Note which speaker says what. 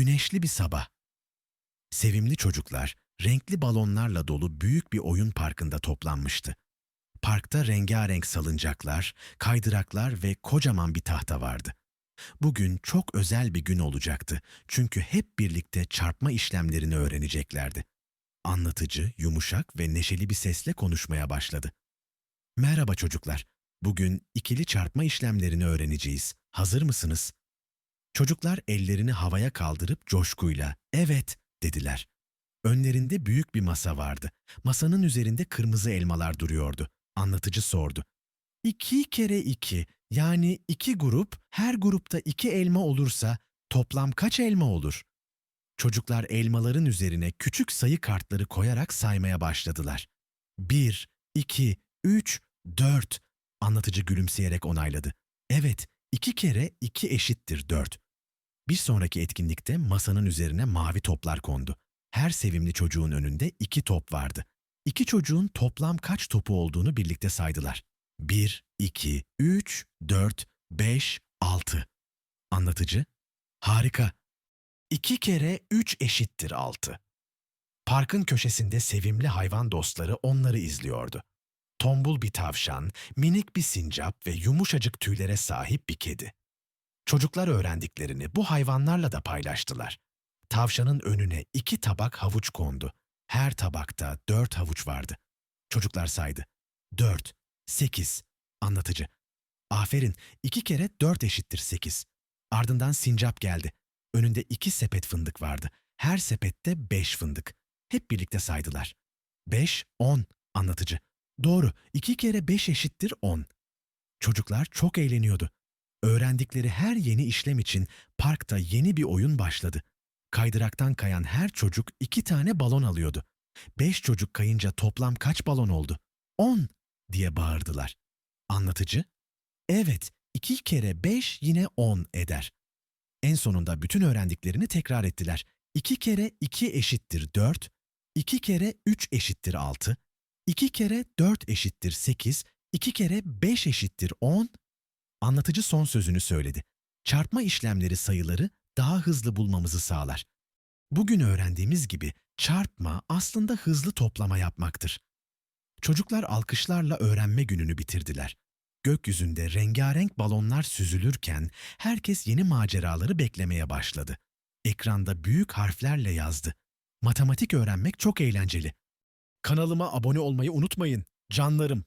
Speaker 1: Güneşli bir sabah. Sevimli çocuklar renkli balonlarla dolu büyük bir oyun parkında toplanmıştı. Parkta rengarenk salıncaklar, kaydıraklar ve kocaman bir tahta vardı. Bugün çok özel bir gün olacaktı çünkü hep birlikte çarpma işlemlerini öğreneceklerdi. Anlatıcı, yumuşak ve neşeli bir sesle konuşmaya başladı. Merhaba çocuklar. Bugün ikili çarpma işlemlerini öğreneceğiz. Hazır mısınız? Çocuklar ellerini havaya kaldırıp coşkuyla "Evet." dediler. Önlerinde büyük bir masa vardı. Masanın üzerinde kırmızı elmalar duruyordu. Anlatıcı sordu. İki kere iki, yani iki grup, her grupta iki elma olursa toplam kaç elma olur? Çocuklar elmaların üzerine küçük sayı kartları koyarak saymaya başladılar. Bir, iki, üç, dört. Anlatıcı gülümseyerek onayladı. Evet, iki kere iki eşittir dört. Bir sonraki etkinlikte masanın üzerine mavi toplar kondu. Her sevimli çocuğun önünde iki top vardı. İki çocuğun toplam kaç topu olduğunu birlikte saydılar. Bir, iki, üç, dört, beş, altı. Anlatıcı, harika. İki kere üç eşittir altı. Parkın köşesinde sevimli hayvan dostları onları izliyordu. Tombul bir tavşan, minik bir sincap ve yumuşacık tüylere sahip bir kedi. Çocuklar öğrendiklerini bu hayvanlarla da paylaştılar. Tavşanın önüne iki tabak havuç kondu. Her tabakta dört havuç vardı. Çocuklar saydı. Dört, sekiz. Anlatıcı. Aferin, iki kere dört eşittir sekiz. Ardından sincap geldi. Önünde iki sepet fındık vardı. Her sepette beş fındık. Hep birlikte saydılar. Beş, on. Anlatıcı. Doğru, iki kere beş eşittir on. Çocuklar çok eğleniyordu. Öğrendikleri her yeni işlem için parkta yeni bir oyun başladı. Kaydıraktan kayan her çocuk iki tane balon alıyordu. Beş çocuk kayınca toplam kaç balon oldu? On diye bağırdılar. Anlatıcı, evet iki kere beş yine on eder. En sonunda bütün öğrendiklerini tekrar ettiler. İki kere iki eşittir dört, iki kere üç eşittir altı, iki kere dört eşittir sekiz, iki kere beş eşittir on. Anlatıcı son sözünü söyledi. Çarpma işlemleri sayıları daha hızlı bulmamızı sağlar. Bugün öğrendiğimiz gibi çarpma aslında hızlı toplama yapmaktır. Çocuklar alkışlarla öğrenme gününü bitirdiler. Gökyüzünde rengarenk balonlar süzülürken herkes yeni maceraları beklemeye başladı. Ekranda büyük harflerle yazdı. Matematik öğrenmek çok eğlenceli. Kanalıma abone olmayı unutmayın. Canlarım.